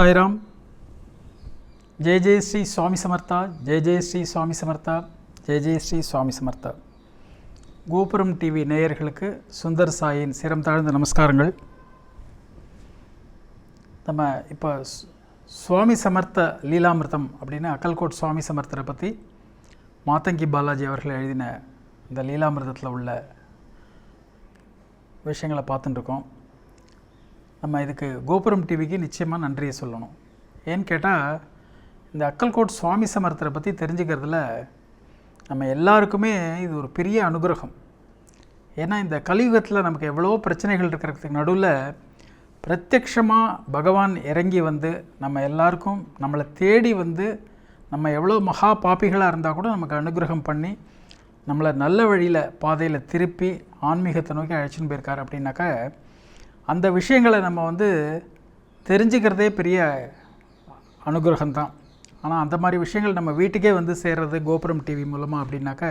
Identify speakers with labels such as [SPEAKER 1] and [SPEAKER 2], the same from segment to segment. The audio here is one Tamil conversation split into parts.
[SPEAKER 1] சாய்ராம். ஜெய ஜெய ஸ்ரீ சுவாமி சமர்த்தா ஜெய ஜெய ஸ்ரீ சுவாமி சமர்த்தா ஜெய ஜெய ஸ்ரீ சுவாமி சமர்த்தா. கோபுரம் டிவி நேயர்களுக்கு சுந்தர் சாயின் சிரம் தாழ்ந்த நமஸ்காரங்கள். நம்ம இப்போ சுவாமி சமர்த்த லீலாமிர்தம் அப்படின்னு அக்கல்கோட் சுவாமி சமர்த்தரை பற்றி மாத்தங்கி பாலாஜி அவர்கள் எழுதின இந்த லீலாமிர்தத்தில் உள்ள விஷயங்களை பார்த்துட்டுருக்கோம் இருக்கோம். நம்ம இதுக்கு கோபுரம் டிவிக்கு நிச்சயமாக நன்றியை சொல்லணும். ஏன்னு கேட்டால் இந்த அக்கல்கோட் சுவாமி சமர்த்தரை பற்றி தெரிஞ்சுக்கிறதுல நம்ம எல்லாருக்குமே இது ஒரு பெரிய அனுகிரகம். ஏன்னா இந்த கலியுகத்தில் நமக்கு எவ்வளோ பிரச்சனைகள் இருக்கிறதுக்கு நடுவில் பிரத்யக்ஷமாக பகவான் இறங்கி வந்து நம்ம எல்லாருக்கும் நம்மளை தேடி வந்து நம்ம எவ்வளோ மகா பாப்பிகளாக இருந்தால் கூட நமக்கு அனுகிரகம் பண்ணி நம்மளை நல்ல வழியில் பாதையில் திருப்பி ஆன்மீகத்தை நோக்கி அழைச்சின்னு போயிருக்கார் அப்படின்னாக்கா அந்த விஷயங்களை நம்ம வந்து தெரிஞ்சுக்கிறதே பெரிய அனுகிரகம் தான் ஆனால் அந்த மாதிரி விஷயங்கள் நம்ம வீட்டுக்கே வந்து சேர்றது கோபுரம் டிவி மூலமாக அப்படின்னாக்க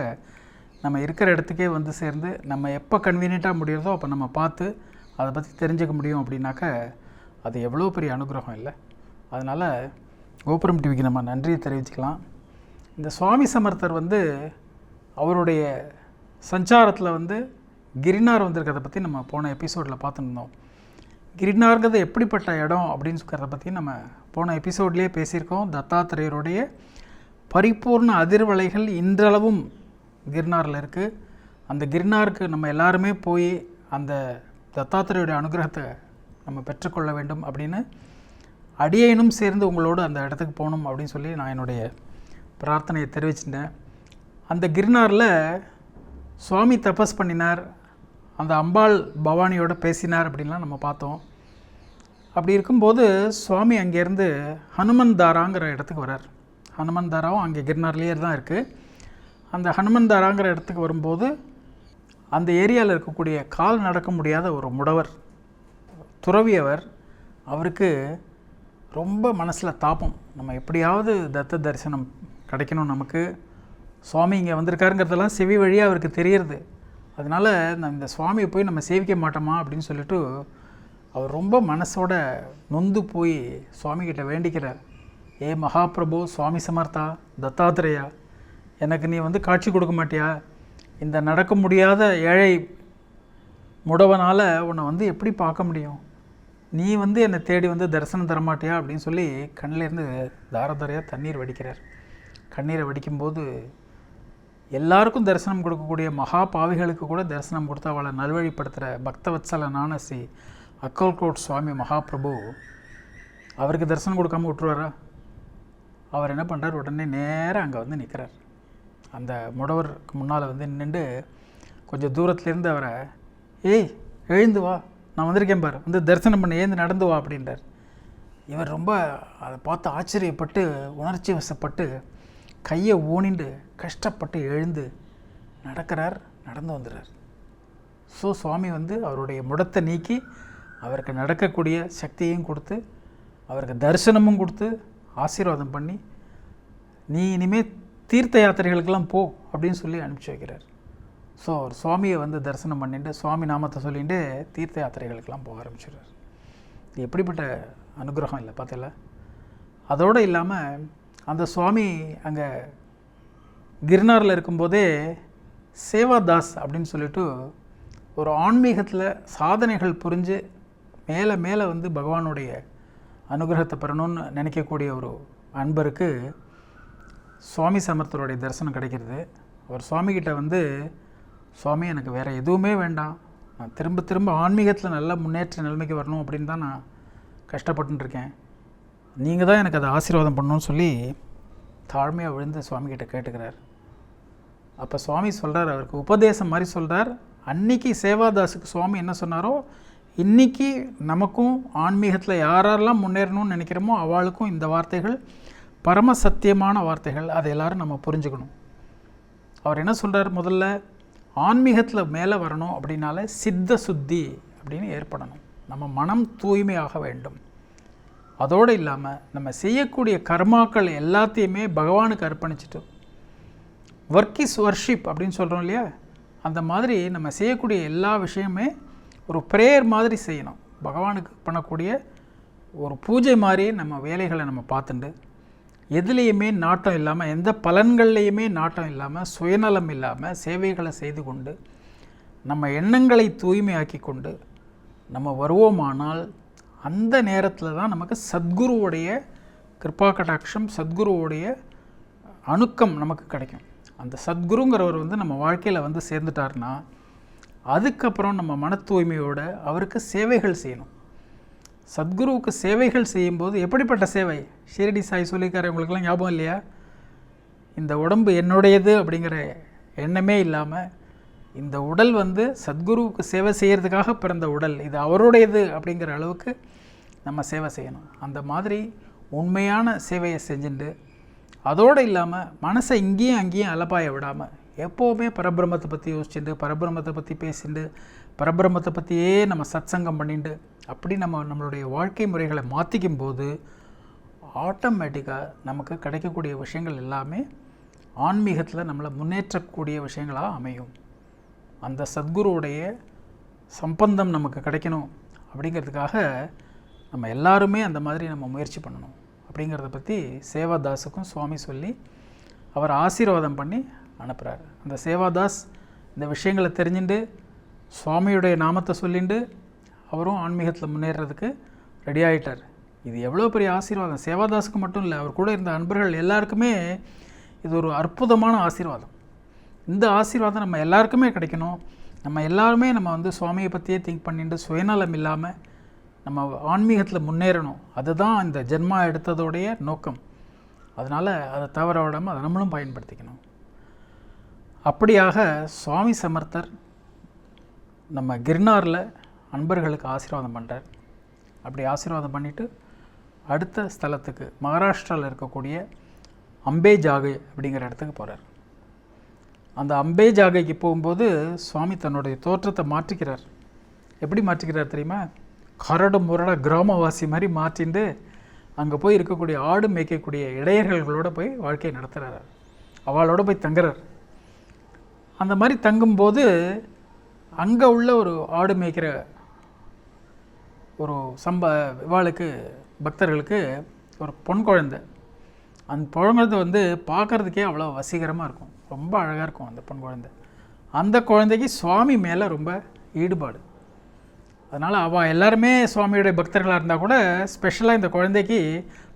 [SPEAKER 1] நம்ம இருக்கிற இடத்துக்கே வந்து சேர்ந்து நம்ம எப்போ கன்வீனியண்ட்டாக முடிகிறதோ அப்போ நம்ம பார்த்து அதை பற்றி தெரிஞ்சுக்க முடியும் அப்படின்னாக்க அது எவ்வளோ பெரிய அனுகிரகம் இல்லை. அதனால் கோபுரம் டிவிக்கு நம்ம நன்றியை தெரிவிச்சுக்கலாம். இந்த சுவாமி சமர்த்தர் வந்து அவருடைய சஞ்சாரத்தில் வந்து கிரினார் வந்திருக்கிறத பற்றி நம்ம போன எபிசோடில் பார்த்துருந்தோம். கிரினார்ங்கிறது எப்படிப்பட்ட இடம் அப்படின்னு சொல்கிறத பற்றி நம்ம போன எபிசோட்லேயே பேசியிருக்கோம். தத்தாத்திரேயருடைய பரிபூர்ண அதிர்வலைகள் இன்றளவும் கிர்னாரில் இருக்குது அந்த கிர்னாருக்கு நம்ம எல்லாருமே போய் அந்த தத்தாத்திரையுடைய அனுகிரகத்தை நம்ம பெற்றுக்கொள்ள வேண்டும் அப்படின்னு அடியேனும் சேர்ந்து உங்களோடு அந்த இடத்துக்கு போகணும் அப்படின்னு சொல்லி நான் என்னுடைய பிரார்த்தனையை தெரிவிச்சிட்டேன். அந்த கிர்னாரில் சுவாமி தபஸ் பண்ணினார். அந்த அம்பாள் பவானியோட பேசினார் அப்படின்லாம் நம்ம பார்த்தோம். அப்படி இருக்கும்போது சுவாமி அங்கேருந்து ஹனுமன் தாராங்கிற இடத்துக்கு வரார் ஹனுமன் தாராவும் அங்கே கிர்னார்லேயே தான் இருக்குது அந்த ஹனுமன் தாராங்கிற இடத்துக்கு வரும்போது அந்த ஏரியாவில் இருக்கக்கூடிய கால் நடக்க முடியாத ஒரு முடவர் துறவியவர் அவருக்கு ரொம்ப மனசில் தாபம். நம்ம எப்படியாவது தத்த தரிசனம் கிடைக்கணும் நமக்கு. சுவாமி இங்கே வந்திருக்காருங்கிறதெல்லாம் செவி வழியாக அவருக்கு தெரியறது. அதனால் இந்த சுவாமியை போய் நம்ம சேவிக்க மாட்டோமா அப்படின்னு சொல்லிட்டு அவர் ரொம்ப மனசோட நொந்து போய் சுவாமிகிட்ட வேண்டிக்கிறார். ஏ மகாபிரபு சுவாமி சமர்த்தா தத்தாத்திரேயா எனக்கு நீ வந்து காட்சி கொடுக்க மாட்டியா? இந்த நடக்க முடியாத ஏழை முடவனால் உன்னை வந்து எப்படி பார்க்க முடியும்? நீ வந்து என்னை தேடி வந்து தரிசனம் தரமாட்டியா? அப்படின்னு சொல்லி கண்ணிலேருந்து தாரதாரையாக தண்ணீர் வடிக்கிறார். கண்ணீரை வடிக்கும்போது எல்லாருக்கும் தரிசனம் கொடுக்கக்கூடிய மகா பாவிகளுக்கு கூட தரிசனம் கொடுத்து அவளை நல்வழிப்படுத்துகிற பக்தவத்சலனான ஸ்ரீ அக்கல்கோட் சுவாமி மகாபிரபு அவருக்கு தரிசனம் கொடுக்காம விட்டுருவாரா? அவர் என்ன பண்ணுறார் உடனே நேராக அங்கே வந்து நிற்கிறார் அந்த முடவருக்கு முன்னால் வந்து நின்று கொஞ்சம் தூரத்துலேருந்து அவரை ஏய் எழுந்து வா. நான் வந்திருக்கேன் பார். வந்து தரிசனம் பண்ண. ஏந்து நடந்து வா அப்படின்றார். இவர் ரொம்ப அதை பார்த்து ஆச்சரியப்பட்டு உணர்ச்சி வசப்பட்டு கையை ஊனிண்டு கஷ்டப்பட்டு எழுந்து நடக்கிறார் நடந்து வந்துடுறார். ஸோ சுவாமி வந்து அவருடைய முடத்தை நீக்கி அவருக்கு நடக்கக்கூடிய சக்தியையும் கொடுத்து அவருக்கு தரிசனமும் கொடுத்து ஆசீர்வாதம் பண்ணி நீ இனிமேல் தீர்த்த யாத்திரைகளுக்கெல்லாம் போ அப்படின்னு சொல்லி அனுப்பிச்சி வைக்கிறார். ஸோ அவர் சுவாமியை வந்து தரிசனம் பண்ணிட்டு சுவாமி நாமத்தை சொல்லிட்டு தீர்த்த யாத்திரைகளுக்கெல்லாம் போக ஆரம்பிச்சிடுறார். இது எப்படிப்பட்ட அனுகிரகம் இல்லை பார்த்தல அதோடு இல்லாமல் அந்த சுவாமி அங்கே கிர்னாரில் இருக்கும்போதே சேவாதாஸ் அப்படின்னு சொல்லிட்டு ஒரு ஆன்மீகத்தில் சாதனைகள் புரிஞ்சு மேலே மேலே வந்து பகவானுடைய அனுகிரகத்தை பெறணும்னு நினைக்கக்கூடிய ஒரு அன்பருக்கு சுவாமி சமர்த்தருடைய தரிசனம் கிடைக்கிறது. அவர் சுவாமிகிட்ட வந்து சுவாமி எனக்கு வேறு எதுவுமே வேண்டாம். நான் திரும்ப திரும்ப ஆன்மீகத்தில் நல்ல முன்னேற்ற நிலைமைக்கு வரணும் அப்படின்னு தான் நான் கஷ்டப்பட்டுருக்கேன் நீங்கள் தான் எனக்கு அதை ஆசீர்வாதம் பண்ணணும்னு சொல்லி தாழ்மையாக விழுந்து சுவாமிகிட்ட கேட்டுக்கிறார். அப்போ சுவாமி சொல்கிறார் அவருக்கு உபதேசம் மாதிரி சொல்கிறார் அன்னைக்கு சேவாதாஸுக்கு சுவாமி என்ன சொன்னாரோ இன்னைக்கு நமக்கும் ஆன்மீகத்தில் யாரெல்லாம் முன்னேறணும்னு நினைக்கிறோமோ அவளுக்கும் இந்த வார்த்தைகள் பரம சத்தியமான வார்த்தைகள். அதை எல்லாரும் நம்ம புரிஞ்சுக்கணும். அவர் என்ன சொல்கிறார் முதல்ல? ஆன்மீகத்தில் மேலே வரணும் அப்படின்னால சித்த சுத்தி அப்படின்னு ஏற்படணும். நம்ம மனம் தூய்மையாக வேண்டும். அதோடு இல்லாமல் நம்ம செய்யக்கூடிய கர்மாக்கள் எல்லாத்தையுமே பகவானுக்கு அர்ப்பணிச்சிட்டு ஒர்க் இஸ் ஒர்ஷிப் அப்படின்னு சொல்கிறோம் இல்லையா? அந்த மாதிரி நம்ம செய்யக்கூடிய எல்லா விஷயமே ஒரு ப்ரேயர் மாதிரி செய்யணும். பகவானுக்கு பண்ணக்கூடிய ஒரு பூஜை மாதிரி நம்ம வேலைகளை நம்ம பார்த்துண்டு எதுலேயுமே நாட்டம் இல்லாமல் எந்த பலன்கள்லேயுமே நாட்டம் இல்லாமல் சுயநலம் இல்லாமல் சேவைகளை செய்து கொண்டு நம்ம எண்ணங்களை தூய்மையாக்கி கொண்டு நம்ம வருவோமானால் அந்த நேரத்தில் தான் நமக்கு சத்குருவுடைய கிருபா கடாட்சம் சத்குருவுடைய அணுக்கம் நமக்கு கிடைக்கும். அந்த சத்குருங்கிறவர் வந்து நம்ம வாழ்க்கையில் வந்து சேர்ந்துட்டாருன்னா அதுக்கப்புறம் நம்ம மன தூய்மையோட அவருக்கு சேவைகள் செய்யணும். சத்குருவுக்கு சேவைகள் செய்யும்போது எப்படிப்பட்ட சேவை? ஷீரடி சாய் சொல்லிக்கார உங்களுக்குலாம் ஞாபகம் இல்லையா? இந்த உடம்பு என்னுடையது அப்படிங்கிற எண்ணமே இல்லாமல் இந்த உடல் வந்து சத்குருவுக்கு சேவை செய்கிறதுக்காக பிறந்த உடல் இது அவருடையது அப்படிங்கிற அளவுக்கு நம்ம சேவை செய்யணும். அந்த மாதிரி உண்மையான சேவையை செஞ்சுட்டு அதோடு இல்லாமல் மனசை இங்கேயும் அங்கேயும் அலப்பாய விடாமல் எப்போவுமே பரபிரம்மத்தை பற்றி யோசிச்சுட்டு பரபிரமத்தை பற்றி பேசிட்டு பரபிரமத்தை பற்றியே நம்ம சத்சங்கம் பண்ணிட்டு அப்படி நம்ம நம்மளுடைய வாழ்க்கை முறைகளை மாற்றிக்கும் போது ஆட்டோமேட்டிக்காக நமக்கு கிடைக்கக்கூடிய விஷயங்கள் எல்லாமே ஆன்மீகத்தில் நம்மளை முன்னேற்றக்கூடிய விஷயங்களாக அமையும். அந்த சத்குருவுடைய சம்பந்தம் நமக்கு கிடைக்கணும் அப்படிங்கிறதுக்காக நம்ம எல்லாருமே அந்த மாதிரி நம்ம முயற்சி பண்ணணும். அப்படிங்கிறத பற்றி சேவாதாஸுக்கும் சுவாமி சொல்லி அவர் ஆசீர்வாதம் பண்ணி அனுப்புகிறார் அந்த சேவாதாஸ் இந்த விஷயங்களை தெரிஞ்சுட்டு சுவாமியுடைய நாமத்தை சொல்லிட்டு அவரும் ஆன்மீகத்தில் முன்னேறதுக்கு ரெடி ஆகிட்டார் இது எவ்வளோ பெரிய ஆசீர்வாதம். சேவாதாஸுக்கு மட்டும் இல்லை அவர் கூட இருந்த அன்பர்கள் எல்லாருக்குமே இது ஒரு அற்புதமான ஆசீர்வாதம். இந்த ஆசீர்வாதம் நம்ம எல்லாருக்குமே கிடைக்கணும். நம்ம எல்லாருமே நம்ம வந்து சுவாமியை பற்றியே திங்க் பண்ணிட்டு சுயநலம் இல்லாமல் நம்ம ஆன்மீகத்தில் முன்னேறணும். அதுதான் இந்த ஜென்மா எடுத்ததோடைய நோக்கம். அதனால் அதை தவற விடாமல் அதை நம்மளும் பயன்படுத்திக்கணும். அப்படியாக சுவாமி சமர்த்தர் நம்ம கிர்னாரில் அன்பர்களுக்கு ஆசீர்வாதம் பண்ணுறார் அப்படி ஆசீர்வாதம் பண்ணிவிட்டு அடுத்த ஸ்தலத்துக்கு மகாராஷ்டிராவில் இருக்கக்கூடிய அம்பே ஜாகை அப்படிங்கிற இடத்துக்கு போகிறார் அந்த அம்பே ஜாகைக்கு போகும்போது சுவாமி தன்னுடைய தோற்றத்தை மாற்றிக்கிறார். எப்படி மாற்றிக்கிறார் தெரியுமா? கரடு முரட கிராமவாசி மாதிரி மாற்றிண்டு அங்கே போய் இருக்கக்கூடிய ஆடு மேய்க்கக்கூடிய இடையர்களோட போய் வாழ்க்கையை நடத்துகிறார் அவளோட போய் தங்குறார். அந்த மாதிரி தங்கும்போது அங்கே உள்ள ஒரு ஆடு மேய்க்கிற ஒரு சம்ப இவாளுக்கு பக்தர்களுக்கு ஒரு பொன் குழந்தை. அந்த பொன் குழந்தை வந்து பார்க்குறதுக்கே அவ்வளோ வசீகரமாக இருக்கும். ரொம்ப அழகாக இருக்கும் அந்த பொன் குழந்தை. அந்த குழந்தைக்கு சுவாமி மேலே ரொம்ப ஈடுபாடு. அதனால் அவள் எல்லாருமே சுவாமியுடைய பக்தர்களாக இருந்தால் கூட ஸ்பெஷலாக இந்த குழந்தைக்கு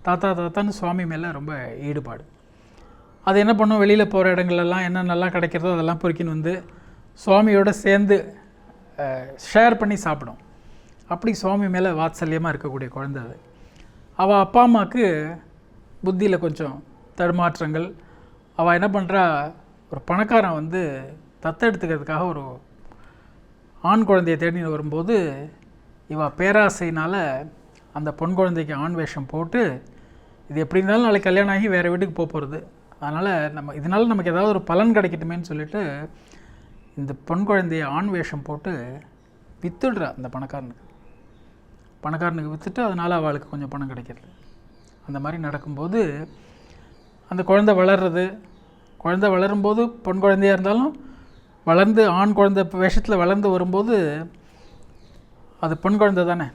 [SPEAKER 1] தாத்தா தாத்தான்னு சுவாமி மேலே ரொம்ப ஈடுபாடு. அது என்ன பண்ணும்? வெளியில் போகிற இடங்கள்லாம் என்னென்னலாம் கிடைக்கிறதோ அதெல்லாம் பொறுக்கின்னு வந்து சுவாமியோட சேர்ந்து ஷேர் பண்ணி சாப்பிடும். அப்படி சுவாமி மேலே வாத்சல்யமாக இருக்கக்கூடிய குழந்தை அது. அவள் அப்பா அம்மாவுக்கு புத்தியில் கொஞ்சம் தடுமாற்றங்கள். அவள் என்ன பண்ணுறா ஒரு பணக்காரன் வந்து தத்தெடுத்துக்கிறதுக்காக ஒரு ஆண் குழந்தையை தேடின்னு வரும்போது இவள் பேராசைனால் அந்த பொன் குழந்தைக்கு ஆண் வேஷம் போட்டு இது எப்படி இருந்தாலும் நாளைக்கு கல்யாணம் ஆகி வேறு வீட்டுக்கு போக போகிறது அதனால் நம்ம இதனால் நமக்கு ஏதாவது ஒரு பலன் கிடைக்கட்டுமேன்னு சொல்லிட்டு இந்த பொன் குழந்தைய ஆண் வேஷம் போட்டு வித்துடுறா அந்த பணக்காரனுக்கு. பணக்காரனுக்கு விற்றுட்டு அதனால் அவளுக்கு கொஞ்சம் பணம் கிடைக்கிறது. அந்த மாதிரி நடக்கும்போது அந்த குழந்தை வளர்றது குழந்தை வளரும்போது பொன் குழந்தையாக இருந்தாலும் வளர்ந்து ஆண் குழந்தை வேஷத்தில் வளர்ந்து வரும்போது அது பெண் குழந்தை தானே.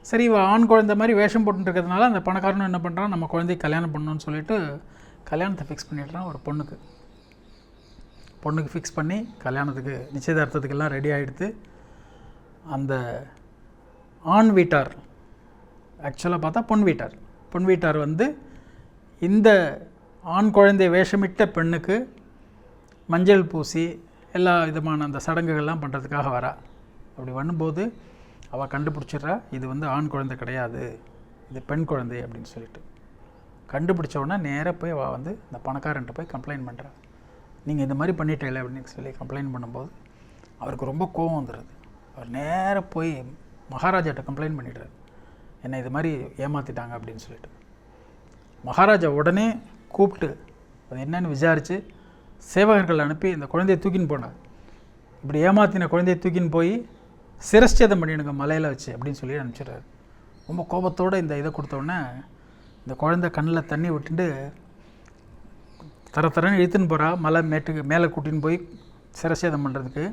[SPEAKER 1] சரி இவள் ஆண் குழந்தை மாதிரி வேஷம் போட்டுருக்கிறதுனால அந்த பணக்காரனும் என்ன பண்ணுறான் நம்ம குழந்தைய கல்யாணம் பண்ணணும்னு சொல்லிட்டு கல்யாணத்தை ஃபிக்ஸ் பண்ணிடுறான் ஒரு பொண்ணுக்கு. பொண்ணுக்கு ஃபிக்ஸ் பண்ணி கல்யாணத்துக்கு நிச்சயதார்த்தத்துக்கெல்லாம் ரெடி ஆகிடுத்து அந்த ஆண் வீட்டார் ஆக்சுவலாக பார்த்தா பொன் வீட்டார். பொன் வீட்டார் வந்து இந்த ஆண் குழந்தை வேஷமிட்ட பெண்ணுக்கு மஞ்சள் பூசி எல்லா விதமான அந்த சடங்குகள்லாம் பண்ணுறதுக்காக வரா. அப்படி பண்ணும்போது அவள் கண்டுபிடிச்சிட்றா இது வந்து ஆண் குழந்தை கிடையாது இது பெண் குழந்தை அப்படின்னு சொல்லிட்டு. கண்டுபிடிச்ச உடனே நேராக போய் அவள் வந்து இந்த பணக்காரன்ட்ட போய் கம்ப்ளைண்ட் பண்ணுறாள் நீங்கள் இந்த மாதிரி பண்ணிட்டேல அப்படின்னு சொல்லி கம்ப்ளைண்ட் பண்ணும்போது அவருக்கு ரொம்ப கோவம் வந்துடுது அவர் நேராக போய் மகாராஜாட்ட கம்ப்ளைண்ட் பண்ணிடுறாரு. என்னை இது மாதிரி ஏமாற்றிட்டாங்க அப்படின்னு சொல்லிட்டு. மகாராஜா உடனே கூப்பிட்டு அது என்னன்னு விசாரித்து சேவகர்கள் அனுப்பி இந்த குழந்தையை தூக்கின்னு போனார் இப்படி ஏமாத்தின குழந்தையை தூக்கின்னு போய் சிரஸ்சேதம் பண்ணிடுங்க மலையில் வச்சு அப்படின்னு சொல்லி அனுப்பிச்சிடுறாரு. ரொம்ப கோபத்தோடு இந்த இதை கொடுத்தோடனே இந்த குழந்தை கண்ணில் தண்ணி விட்டுட்டு தர தரன்னு இழுத்துன்னு போகிறா மலை மேட்டுக்கு மேலே கூட்டின்னு போய் சிரசேதம் பண்ணுறதுக்கு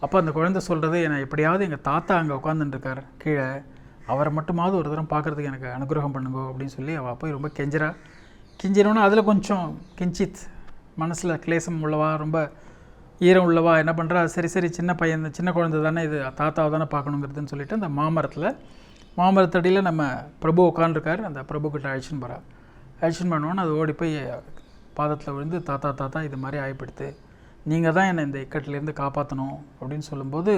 [SPEAKER 1] அப்போ அந்த குழந்தை சொல்கிறது என்னை எப்படியாவது எங்கள் தாத்தா அங்கே உட்காந்துட்டுருக்கார் கீழே. அவரை மட்டுமாவது ஒரு தரம் பார்க்குறதுக்கு எனக்கு அனுகிரகம் பண்ணுங்க அப்படின்னு சொல்லி அவள் போய் ரொம்ப கெஞ்சிரா கிஞ்சினோன்னா அதில் கொஞ்சம் கிஞ்சித். மனசில் கிளேசம் உள்ளவா ரொம்ப ஈரம் உள்ளவா என்ன பண்ணுறா சரி சரி சின்ன பையன் சின்ன குழந்தை தானே இது தாத்தாவை தானே பார்க்கணுங்கிறதுன்னு சொல்லிட்டு அந்த மாமரத்தில் மாமரத்தடியில் நம்ம பிரபு உட்காந்துருக்காரு அந்த பிரபுக்கிட்ட அழிச்சுன்னு போகிறார் அழிச்சுன்னு பண்ணுவோன்னு அது ஓடி போய் பாதத்தில் விழுந்து தாத்தா தாத்தா இது மாதிரி ஆயப்படுத்து. நீங்கள் தான் என்னை இந்த இக்கட்டிலேருந்து காப்பாற்றணும் அப்படின்னு சொல்லும்போது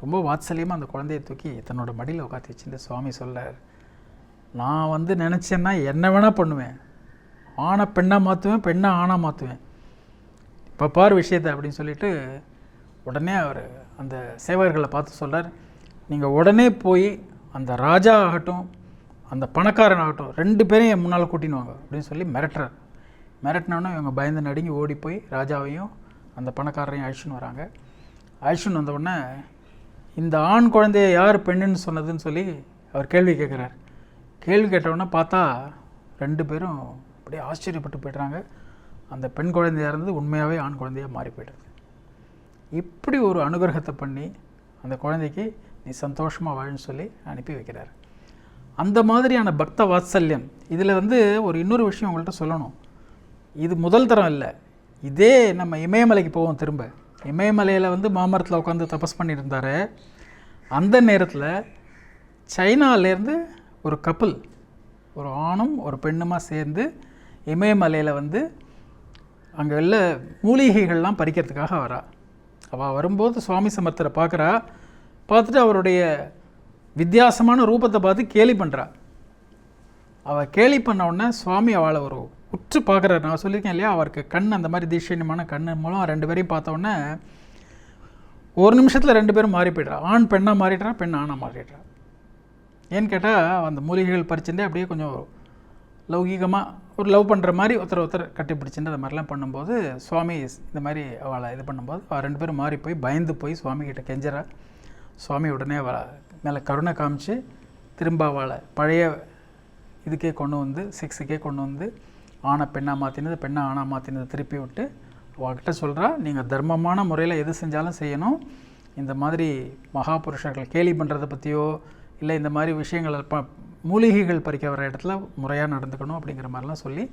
[SPEAKER 1] ரொம்ப வாத்சல்யமாக அந்த குழந்தையை தூக்கி தன்னோட மடியில் உட்காந்து வச்சுட்டு சுவாமி சொல்ல நான் வந்து நினச்சேன்னா என்ன வேணால் பண்ணுவேன். ஆணை பெண்ணாக மாற்றுவேன் பெண்ணை ஆணாக மாற்றுவேன் இப்போ பார் விஷயத்தை அப்படின்னு சொல்லிட்டு உடனே அவர் அந்த சேவகர்களை பார்த்து சொல்கிறார் நீங்கள் உடனே போய் அந்த ராஜா ஆகட்டும் அந்த பணக்காரன் ஆகட்டும் ரெண்டு பேரையும் என் முன்னால் கூட்டினுவாங்க அப்படின்னு சொல்லி மிரட்டுறார். மிரட்டினோன்னா இவங்க பயந்து நடுங்கி ஓடி போய் ராஜாவையும் அந்த பணக்காரரையும் அழிச்சுன்னு வராங்க. அழிச்சுன்னு வந்தவுடனே இந்த ஆண் குழந்தைய யார் பெண்ணுன்னு சொன்னதுன்னு சொல்லி அவர் கேள்வி கேட்குறார். கேள்வி கேட்டவுடனே பார்த்தா ரெண்டு பேரும் அப்படியே ஆச்சரியப்பட்டு போய்ட்றாங்க. அந்த பெண் குழந்தையாக இருந்தது உண்மையாகவே ஆண் குழந்தையாக மாறி போய்டுது. இப்படி ஒரு அனுகிரகத்தை பண்ணி அந்த குழந்தைக்கு நீ சந்தோஷமாக வாழ்ன்னு சொல்லி அனுப்பி வைக்கிறார். அந்த மாதிரியான பக்த வாத்சல்யம் இதில் வந்து ஒரு இன்னொரு விஷயம் உங்கள்கிட்ட சொல்லணும். இது முதல் தரம் இல்லை. இதே நம்ம இமயமலைக்கு போவோம் திரும்ப. இமயமலையில் வந்து மாமரத்தில் உட்காந்து தபஸ் பண்ணியிருந்தார். அந்த நேரத்தில் சைனாலேருந்து ஒரு கப்பல் ஒரு ஆணும் ஒரு பெண்ணுமாக சேர்ந்து இமயமலையில் வந்து அங்கே உள்ள மூலிகைகள்லாம் பறிக்கிறதுக்காக வரா. அவள் வரும்போது சுவாமி சமர்த்தரை பார்க்குறா. பார்த்துட்டு அவருடைய வித்தியாசமான ரூபத்தை பார்த்து கேலி பண்ணுறா அவள் கேலி பண்ண உடனே சுவாமி அவளை ஒரு உற்று பார்க்குறாரு. நான் சொல்லியிருக்கேன் இல்லையா? அவருக்கு கண் அந்த மாதிரி தீட்சண்யமான கண் மூலம் ரெண்டு பேரையும் பார்த்தோன்னே ஒரு நிமிஷத்தில் ரெண்டு பேரும் மாறி போய்ட்றா. ஆண் பெண்ணாக மாறிடுறா பெண் ஆணாக மாறிடுறா. ஏன்னு கேட்டால் அந்த மூலிகைகள் பறிச்சுட்டு அப்படியே கொஞ்சம் லௌகீகமாக ஒரு லவ் பண்ணுற மாதிரி ஒருத்தர் ஒருத்தர் கட்டி பிடிச்சிட்டு அந்த மாதிரிலாம் பண்ணும்போது சுவாமி இந்த மாதிரி அவளை இது பண்ணும்போது அவள் ரெண்டு பேரும் மாறி போய் பயந்து போய் சுவாமி கிட்ட சுவாமி உடனே வர மேலே கருணை காமிச்சு திரும்ப அவளை பழைய இதுக்கே கொண்டு வந்து செக்ஸுக்கே கொண்டு வந்து ஆணை பெண்ணாக மாற்றினது பெண்ணை ஆணாக மாற்றினது திருப்பி விட்டு அவகிட்ட சொல்கிறா நீங்கள் தர்மமான முறையில் எது செஞ்சாலும் செய்யணும். இந்த மாதிரி மகாபுருஷர்கள் கேலி பண்ணுறதை பற்றியோ இல்லை இந்த மாதிரி விஷயங்கள் ப மூலிகைகள் பறிக்க வர இடத்துல முறையாக நடந்துக்கணும் அப்படிங்கிற மாதிரிலாம் சொல்லி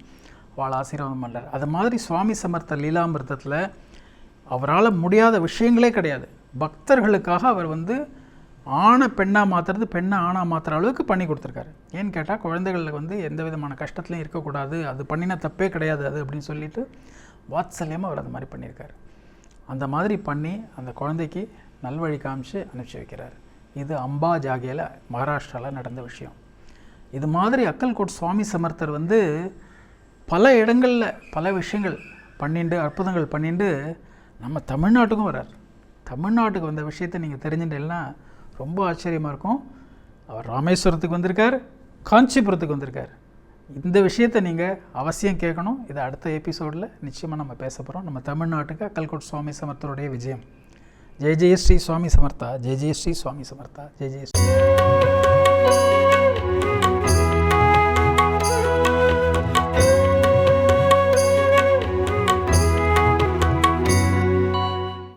[SPEAKER 1] அவளை ஆசீர்வாதம் பண்ணுறார் அது மாதிரி சுவாமி சமர்த்த லீலாமிர்தத்தில் அவரால் முடியாத விஷயங்களே கிடையாது. பக்தர்களுக்காக அவர் வந்து ஆணை பெண்ணாக மாற்றுறது பெண்ணை ஆணாக மாற்றுற அளவுக்கு பண்ணி கொடுத்துருக்காரு. ஏன்னு கேட்டால் குழந்தைகளுக்கு வந்து எந்த விதமான கஷ்டத்துலையும் இருக்கக்கூடாது அது பண்ணின தப்பே கிடையாது அது அப்படின்னு சொல்லிட்டு வாத்சல்யமாக அவர் அந்த மாதிரி பண்ணியிருக்காரு. அந்த மாதிரி பண்ணி அந்த குழந்தைக்கு நல்வழி காமிச்சு அனுப்பிச்சி வைக்கிறார். இது அம்பா ஜாகியில் மகாராஷ்டிராவில் நடந்த விஷயம். இது மாதிரி அக்கல்கோட் சுவாமி சமர்த்தர் வந்து பல இடங்களில் பல விஷயங்கள் பண்ணிண்டு அற்புதங்கள் பண்ணிண்டு நம்ம தமிழ்நாட்டுக்கும் வர்றார். தமிழ்நாட்டுக்கு வந்த விஷயத்தை நீங்கள் தெரிஞ்சுட்டேன்னா ரொம்ப ஆச்சரியமாக இருக்கும். அவர் ராமேஸ்வரத்துக்கு வந்திருக்கார் காஞ்சிபுரத்துக்கு வந்திருக்கார். இந்த விஷயத்தை நீங்கள் அவசியம் கேட்கணும். இதை அடுத்த எபிசோடில் நிச்சயமாக நம்ம பேச போகிறோம் நம்ம தமிழ்நாட்டுக்கு அக்கல்கோட் சுவாமி சமர்த்தருடைய விஜயம். ஜெய ஜெய ஸ்ரீ சுவாமி சமர்த்தா ஜெய ஜெய ஸ்ரீ சுவாமி சமர்த்தா ஜெய ஜெய ஸ்ரீ